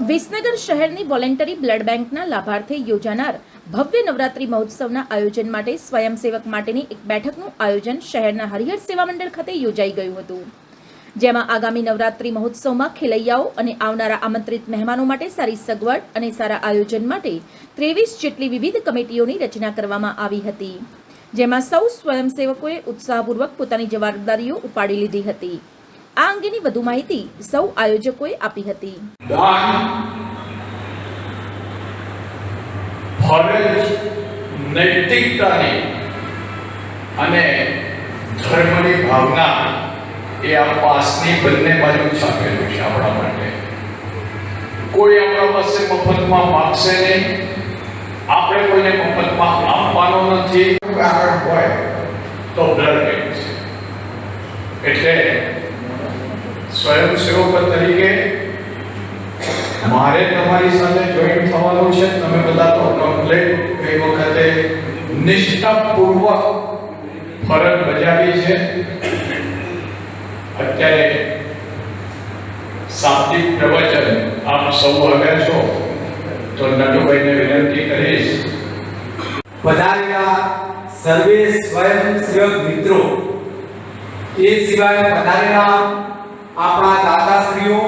વિસનગર શહેરની voluntary blood બેંકના લાભાર્થે યોજાનાર ભવ્ય નવરાત્રી મહોત્સવના આયોજન માટે સ્વયંસેવક માટેની એક બેઠકનું આયોજન શહેરના હરિહર સેવા મંડળ ખાતે યોજાઈ ગયું હતું. જેમાં આગામી નવરાત્રી મહોત્સવમાં ખેલૈયાઓ અને આવનારા આમંત્રિત મહેમાનો માટે સારી સગવડ અને સારા આયોજન માટે ત્રેવીસ જેટલી વિવિધ કમિટીઓની રચના કરવામાં આવી હતી. જેમાં સૌ સ્વયંસેવકોએ ઉત્સાહપૂર્વક પોતાની જવાબદારીઓ ઉપાડી લીધી હતી. આ અંગેની વધુ માહિતી સૌ આયોજકોએ આપી હતી. ફરજ નૈતિકતાની અને ધર્મની ભાવના એ આ પાસની બંને બાજુ છાપેલું છે આપણા માટે. કોઈ આપણા પાસે મફતમાં માગશે નહીં. આપણે કોઈને મફતમાં આપવાનો નથી. કારણ હોય તો ડર છે. એટલે સ્વયંસેવક તરીકે મારે તમારી સાથે જોઈન થવાનું છે તમે બધા તો કમ્પ્લેટ ગઈ વખતે નિષ્ઠાપૂર્વક ફરજ બજાવી છે અત્યારે શાબ્દિક પ્રવચન આપ સૌ આવ્યા છો તો નટુભાઈને વિનંતી કરીશ પધારેલા સર્વે સ્વયંસેવક મિત્રો એ સિવાય પધારેલા આપણા દાતાશ્રીઓ,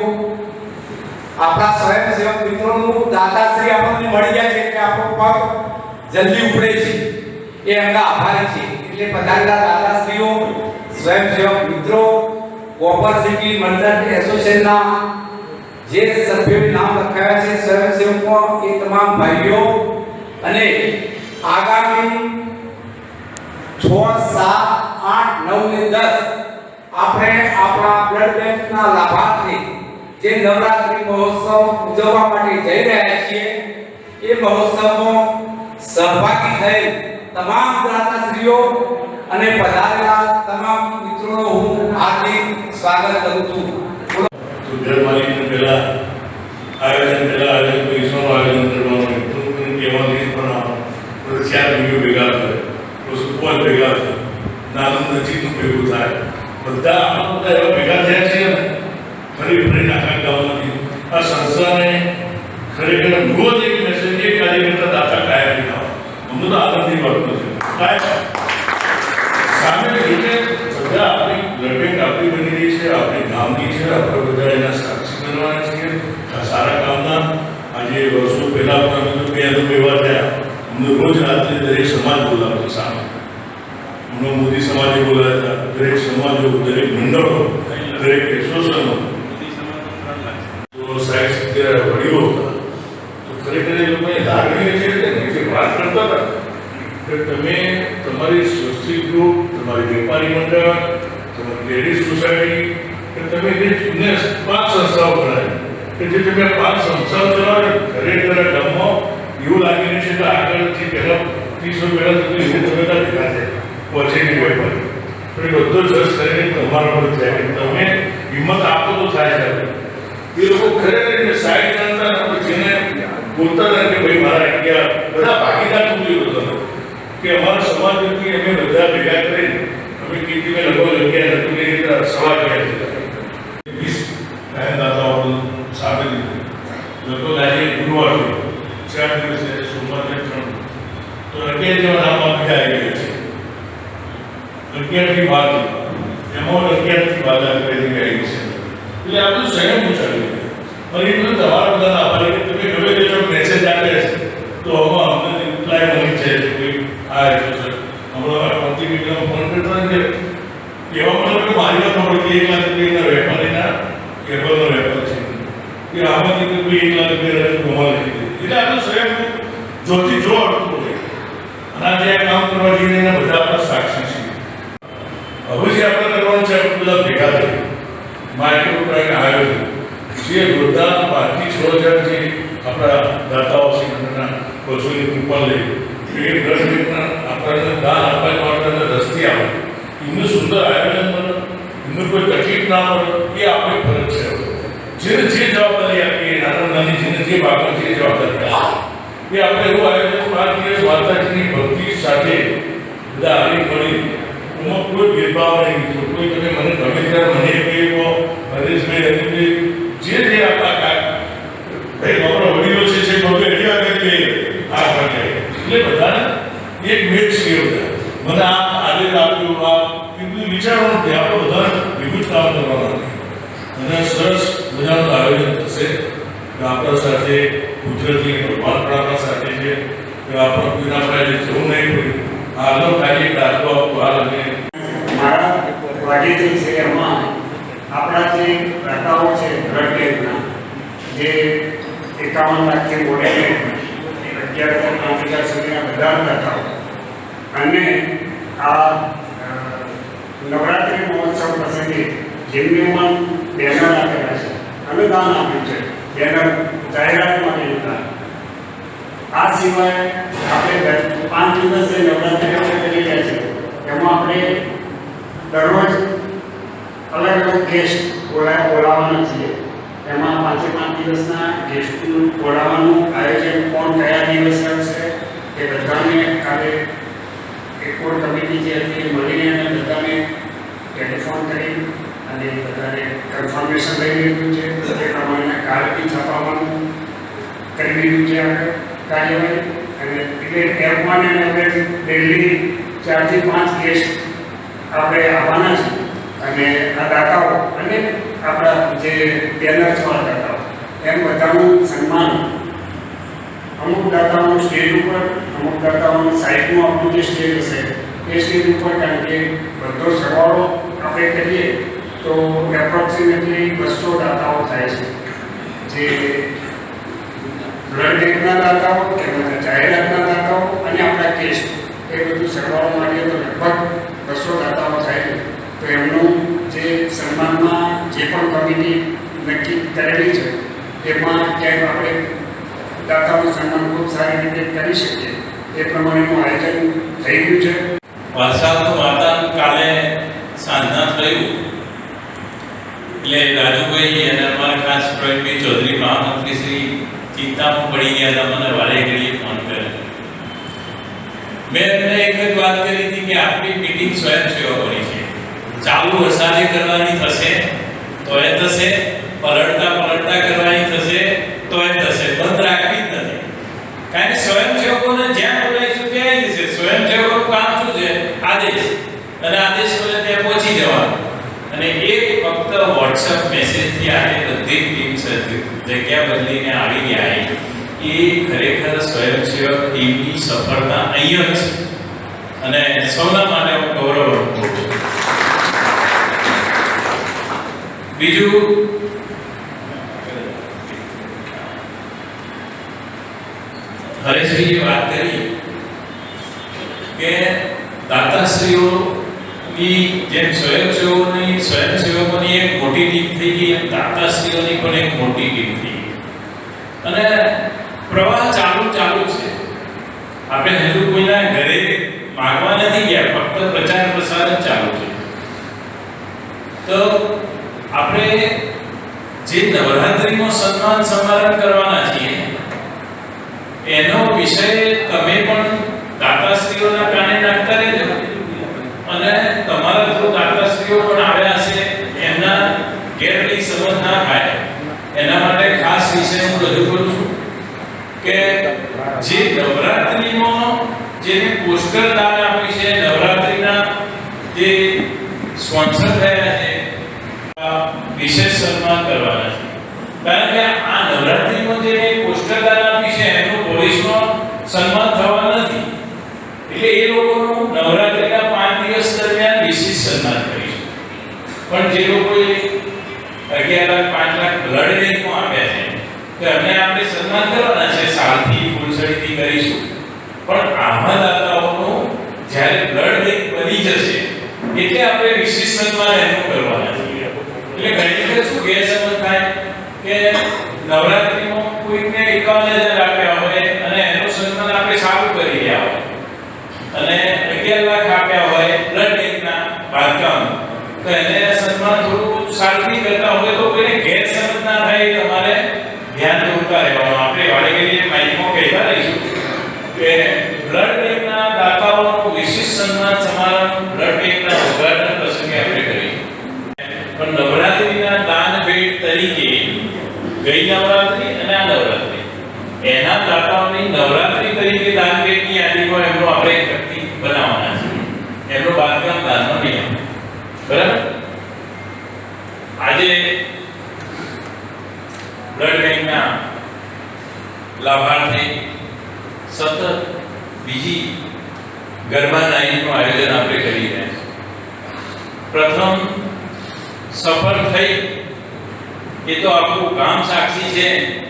આપણા સ્વયંસેવક મિત્રોનું દાતાશ્રી આપણને મળી ગયા છે કે આપણો પગ જલ્દી ઉપડે છે. એ અંગા આભારી છે. એટલે પધારેલા દાતાશ્રીઓ, સ્વયંસેવક મિત્રો, કોપર સિટી મંડળ એસોસિએશનના જે સભ્યોએ નામ લખાયા છે સ્વયંસેવકો, એ તમામ ભાઈઓ, અને આગામી છ, સાત, આઠ નવ ને દસ આપણે આપણા બ્લડ બેંકના લાભાર્થી જે નવરાત્રી મહોત્સવ ઉજવવા માટે જઈ રહ્યા છીએ, એ મહોત્સવમાં સહભાગી થઈ તમામ દાતાશ્રીઓ અને પધારેલા તમામ મિત્રોનો હું હાર્દિક સ્વાગત કરું છું. ગુજરાતમાંથી પહેલા આયોજન પહેલા આયોજન ભેગા થાય. નાનું નજીકનું ભેગું થાય. બધા આમાં બધા એવા ભેગા થયા છે ને ફરી નાખા આખા ગામમાંથી આ સંસ્થાને ખરેખર રોજ એક મેસેજ એક કાર્યકર્તા દાતા કાયમ લીધા અમને તો આનંદની મળતો છે. સામે રીતે બધા આપણી બેંક આપણી બની રહી છે, આપણી ગામની છે, આપણે બધા એના સાક્ષી બનવાના છીએ. સારા કામના આજે વર્ષો પહેલા આપણે તો બે અનુભવ એવા થયા. અમને રોજ રાત્રે દરેક સમાજ બોલાવે છે સામે. હમણાં મોદી સમાજે બોલાવ્યા હતા. દરેક સમાજો દરેક મંડળો દરેક એસોસિએશનો તો સાહેબ સિત્તેર વડીલો હતા તો ખરેખર એ લોકોની લાગણી છે ને જે વાત કરતા હતા કે તમે તમારી સ્વસ્તિક ગ્રુપ તમારી વેપારી મંડળ તમારી લેડીઝ સોસાયટી કે તમે જે જૂને પાંચ સંસ્થાઓ બનાવી કે જે તમે પાંચ સંસ્થાઓ ચલાવો ખરેખર આ ગામમાં એવું લાગી રહ્યું છે કે આગળથી પહેલા ત્રીસ વર્ષ પહેલા સુધી એવું તમે ના ભેગા થયા પહોંચેલી હોય પણ પણ એ બધો જસ કરીને તમારા પર થાય કે તમે હિંમત આપો તો થાય છે એ લોકો ખરેખર એને સાઈડ જાણતા ને જેને બોલતા હતા કે ભાઈ મારા ઇન્ડિયા બધા ભાગીદાર થવું જોઈએ કે અમારા સમાજમાંથી અમે બધા ભેગા કરીને અમે કીર્તિને લગભગ અગિયાર હતું એ રીતે સવા અગિયાર થયા વીસ દાતાઓ સાથે લીધું લગભગ આજે ગુરુવાર છે ચાર દિવસ છે સોમવાર ને ત્રણ તો અગિયાર જેવા નામ બીજા આવી ગયા છે અગિયારથી બાર એમાં અગિયારથી બાર અંગ્રેજી એડમિશન એટલે આપણું સેકન્ડ પૂછાડ્યું પણ એટલું તમારા બધા આભારી કે તમે ગમે તેટલો મેસેજ આપે છે તો આમાં અમને રિપ્લાય મળી છે કે હા એટલું સર હમણાં પંચી મિનિટનો ફોન કરતા છે એવા મતલબ કે મારી વાત સાંભળી એક લાખ રૂપિયાના વેપારીના કેબલનો વેપાર છે કે આમાંથી તો કોઈ એક લાખ રૂપિયા ગુમાવી દીધી એટલે આપણું સ્વયં જોતી જો અડતું અને આજે આ કામ કરવા જઈને બધા આપણા સાક્ષી બધા ભેગા થઈ. માઇક્રો પ્રાઇન આયોજન જે વૃદ્ધા પાંચથી છ હજાર જે આપણા દાતાઓ છે પશુની કૂપન લઈ એ બ્લડ બેંકના આપણને દાન આપવા માટે રસ્તી આવે. એમનું સુંદર આયોજન બને એમનું કોઈ તકલીફ ના પડે, એ આપણી ફરજ છે. જેને જે જવાબદારી આપીએ, નાના નાની જેને જે બાબત જે જવાબદારી આપે એ આપણે એવું આયોજન પાંચ દિવસ માતાજીની ભક્તિ સાથે બધા આવી મળી એમાં કોઈ ભેદભાવ નહીં મિત્રો કોઈ તમે મને ગમે ત્યારે મને કહી કહો હરેશભાઈ અનિલભાઈ જે જે આપણા કા- ભાઈ અમારા વડીલો છે છે બબે અઢી વાગે કહી આ વાગે એટલે બધાને એક મેચ છે બધા મને આ આજે આપ્યું આ એટલું વિચારવાનું કે આપણે બધા ભેગું જ કામ કરવાનું અને સરસ મજાનું આયોજન થશે કે આપણા સાથે કુદરતી ભગવાન પણ આપણા સાથે છે કે આપણે કોઈના પાસે જવું નહીં પડ્યું હાલો ખાલી ડાકો આપો મારા વાડીથી છે એમાં આપણા જે દાતાઓ છે, બ્લડ બેંકના, જે એકાવન લાખથી બોલીને અગિયાર હજાર, પાંચ હજાર સુધીના બધા દાતાઓ. અને આ નવરાત્રી મહોત્સવ પ્રસંગે જેમની પણ બેનર આપેલા છે, અને દાન આપ્યું છે, બેનર જાહેરાત માટેનું દાન આ સિવાય આપણે પાંચ દિવસ જે નવરાત્રી આપણે કરી રહ્યા છીએ, એમાં આપણે દરરોજ અલગ અલગ ગેસ્ટ બોલા બોલાવવાના છીએ. એમાં પાંચે પાંચ દિવસના ગેસ્ટનું બોલાવવાનું આયોજન કોણ કયા દિવસે આવશે એ બધાને કાલે કોર કમિટી જે હતી એ મળીને અને બધાને ટેલિફોન કરી અને બધાને કન્ફર્મેશન લઈ લીધું છે. તે પ્રમાણે કાર્ડ બી છપાવવાનું કરી દીધું છે આપણે કાર્યવાહી અને એટલે એફમાં ને આપણે દિલ્હી ચારથી પાંચ કેસ આપણે આવવાના છે. અને આ દાતાઓ અને આપણા જે બેનર્સ વાળા દાતાઓ, એમ બધાનું સન્માન. અમુક દાતાઓનું સ્ટેજ ઉપર, અમુક દાતાઓનું સાઈડનું આપણું જે સ્ટેજ હશે, એ સ્ટેજ ઉપર કારણ કે બધો સરવાળો આપણે કરીએ, તો એપ્રોક્સિમેટલી બસો દાતાઓ થાય છે. જે બ્લડ બેંકના દાતાઓ, તેમજ જાહેરાતના દાતાઓ અને આપણા ટેસ્ટ. એ બધું સરવાળો માંડીએ તો લગભગ બસો દાતાઓ થાય તો એમનું જે સન્માનમાં જે પણ કમિટી નક્કી કરેલી છે, એમાં ક્યાંક આપણે દાતાઓનું સન્માન ખૂબ સારી રીતે કરી શકીએ. એ પ્રમાણેનું આયોજન થઈ ગયું છે. વરસાદનું વાતાવરણ કાલે સાંજના થયું. એટલે રાજુભાઈ અને અમારા ખાસ પ્રવીણભાઈ ચૌધરી, મહામંત્રી શ્રી ચિંતામાં પડી ગયા હતા, મને વારે ઘડીએ ફોન કર્યો. મેં એમને એક જ વાત કરી હતી કે આપણી મીટિંગ સ્વયંસેવકોની છે. ચાલુ વરસાદે કરવાની થશે તો એ થશે પલટતા પલટતા કરવાની થશે તો એ થશે, બંધ રાખવી જ નથી. કારણ કે સ્વયંસેવકોને જ્યાં બોલાવીશું ત્યાં જશે સ્વયંસેવકોનું કામ શું છે? આદેશ. અને આદેશ બોલે ત્યાં પહોંચી જવાનું. અને એક ફક્ત વોટ્સઅપ મેસેજથી આજે બધી જ ટીમ જગ્યા બદલીને આવી ગયા એ ખરેખર સ્વયંસેવક ટીમની સફળતા અહીંયા છે. અને સૌના માટે હું ગૌરવ અનુભવું છું. બીજું હરેશભાઈએ વાત કરી કે દાતાશ્રીઓની જેમ સ્વયંસેવકોની સ્વયંસેવકોની એક મોટી ટીમ થઈ ગઈ, એમ દાતાશ્રીઓની પણ એક મોટી ટીમ થઈ અને પ્રવાહ ચાલુ ચાલુ છે. આપણે હજુ કોઈના ઘરે માગવા નથી ગયા, ફક્ત પ્રચાર પ્રસાર જ ચાલુ છે. તો આપણે જે નવરાત્રિમાં સન્માન સમારંભ કરવાના છીએ, એનો વિષય તમે પણ દાતાશ્રીઓના કાને નાખતા રહેજો અને તમારા જો દાતાશ્રીઓ પણ આવ્યા હશે એમના ગેરરી સમજ ના થાય એના માટે ખાસ હું રજૂ કરું છું કે જે નવરાત્રિમાં જેને પોસ્ટર દાન આપ્યું છે, નવરાત્રિના જે સ્પોન્સર થયા છે વિશેષ સન્માન કરવાના છે. કારણ કે આ નવરાત્રિમાં જે પોસ્ટર દાન આપ્યું છે એમનું પોલીસમાં સન્માન થવા નથી એટલે એ લોકોનું નવરાત્રિના પાંચ દિવસ દરમિયાન વિશેષ સન્માન કરીશું પણ જે લોકોએ અગિયાર લાખ પાંચ લાખ બ્લડ બેંકમાં આપ્યા છે કરીશું પણ આમાં દાતાઓનું જ્યારે બ્લડ બેંક બની જશે, એટલે આપણે વિશેષણમાં એનું કરવાના છીએ. એટલે ઘણી વખત શું ગેરસમજ થાય કે નવરાત્રીમાં કોઈને એકાવન હજાર આપ્યા હોય અને એનું સન્માન આપણે સારું કરી રહ્યા હોય. અને અગિયાર લાખ આપ્યા હોય બ્લડ બેંકના બાંધકામ, તો એને સન્માન થોડું સારું કરતા હોય તો કોઈને ગેરસમજ ના થાય તમારે ધ્યાન દોરતા રહેવાનું આપણે વારે ઘડીએ માઇકમાં કહેતા રહીશું કે બ્લડ બેંકના દાતાઓનું વિશિષ્ટ સન્માન સમારંભ બ્લડ બેંકના ઉદ્ઘાટન પ્રસંગે આપણે કરીશું પણ નવરાત્રીના દાન ભેટ તરીકે ગઈ નવરાત્રી અને આ નવરાત્રી એના દાતાઓની નવરાત્રી તરીકે દાન ભેટની યાદીમાં એમનો આપણે એક વ્યક્તિ બનાવવાના છે એમનો બાંધકામ દાનનો નિયમ. બરાબર? આજે બ્લડ બેંકના લાભાર્થી સતત બીજી ગરબા નાઈટનું આયોજન આપણે કરી રહ્યા છીએ. પ્રથમ સફળ થઈ, એ તો આપણું ગામ સાક્ષી છે.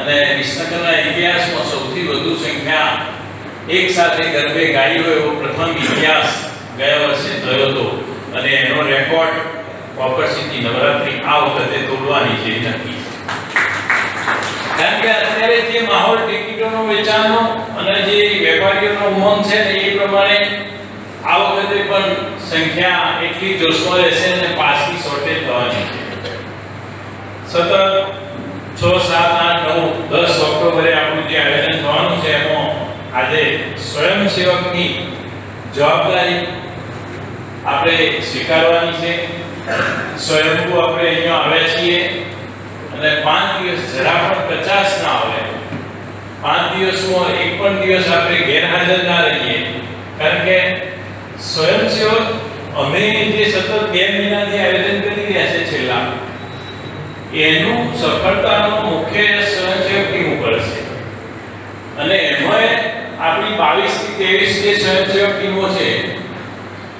અને વિસનગરના ઇતિહાસમાં સૌથી વધુ સંખ્યા એક સાથે ગરબે ગાઈ એવો પ્રથમ ઇતિહાસ ગયા વર્ષે થયો હતો. અને એનો રેકોર્ડ કોપર સિટી નવરાત્રી આ વખતે તોડવાની છે નક્કી કારણ કે અત્યારે જે માહોલ ટિકિટોનો વેચાણનો અને જે વેપારીઓનો ઉમંગ છે ને એ પ્રમાણે આ વખતે પણ સંખ્યા એટલી જોશમાં રહેશે અને પાસની શોર્ટેજ થવાની છે. સતત છ, સાત, આઠ, નવ, દસ ઓક્ટોબરે આપણું જે આયોજન થવાનું છે એમાં આજે સ્વયંસેવકની જવાબદારી આપણે સ્વીકારવાની છે. સ્વયંભૂ આપણે અહીંયા આવ્યા છીએ અને પાંચ દિવસ જરા પણ પચાસ ના આવે. પાંચ દિવસમાં એક પણ દિવસ આપણે ગેરહાજર ના રહીએ. કારણ કે સ્વયંસેવક અમે જે સતત બે મહિનાથી આયોજન કરી રહ્યા છે છેલ્લા એનું સફળતાનો મુખ્ય સ્વયંસેવક ટીમ ઉપર છે. અને એમાં આપણી બાવીસથી ત્રેવીસ જે સ્વયંસેવક ટીમો છે,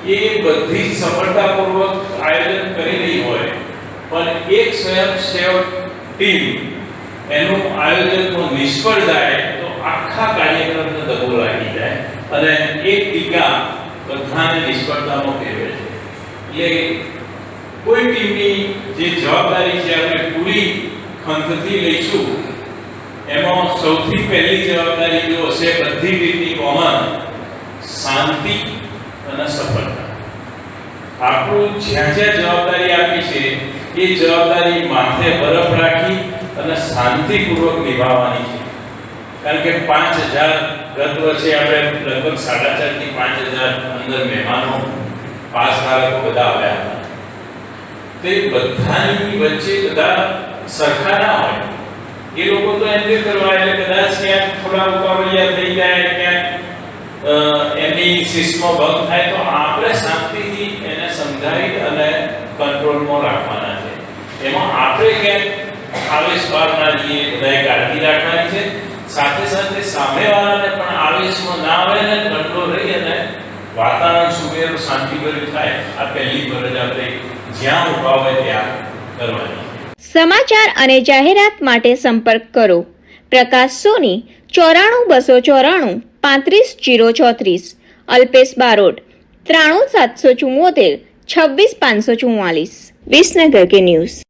એ બધી સફળતાપૂર્વક આયોજન કરી રહી હોય, પણ એક સ્વયંસેવક ટીમ એનું આયોજનમાં નિષ્ફળ જાય, તો આખા કાર્યક્રમને દબો લાગી જાય, અને એક ટીકા બધાને નિષ્ફળતામાં ફેરવે છે. એટલે કોઈ ટીમની જે જવાબદારી છે આપણે પૂરી ખંતથી લઈશું, એમાં સૌથી પહેલી જવાબદારી જો હશે બધી ટીમની કોમન, શાંતિ અને સફળતા. આપણું જ્યાં જ્યાં જવાબદારી આપી છે, એ જવાબદારી માથે બરફ રાખી અને શાંતિપૂર્વક નિભાવવાની છે. કારણ કે પાંચ હજાર ગત વર્ષે આપણે લગભગ સાડા ચારથી પાંચ હજાર અંદર મહેમાનો, પાસ ધારકો બધા આવ્યા હતા. તે બધાની વચ્ચે બધા સરખા ના હોય. એ લોકો તો એન્જોય કરવા એટલે કદાચ ક્યાંક થોડા ઉપાવળિયા થઈ જાય ક્યાંક અ, એમની શિસ્તમાં ભંગ થાય તો આપણે શાંતિથી એને સમજાવી અને કંટ્રોલમાં રાખવાના છે. એમાં આપણે ક્યાંક આવેશ બહાર ના જઈએ બધાએ કાળજી રાખવાની છે. સાથે સાથે સામેવાળાને પણ આવેશમાં ના આવે ને કંટ્રોલ રહી અને વાતાવરણ સુમેર શાંતિભર્યું થાય, આ પહેલી ફરજ આપણે જ્યાં ઊભા હોય ત્યાં કરવાની સમાચાર અને જાહેરાત માટે સંપર્ક કરો. પ્રકાશ સોની, ચોરાણું બસો ચોરાણું, પાંત્રીસ જીરો ચોત્રીસ. અલ્પેશ બારોટ, ત્રાણું સાતસો ચુમ્મોતેર છવ્વીસ પાંચસો ચુમ્માલીસ વિસનગર કે ન્યૂઝ.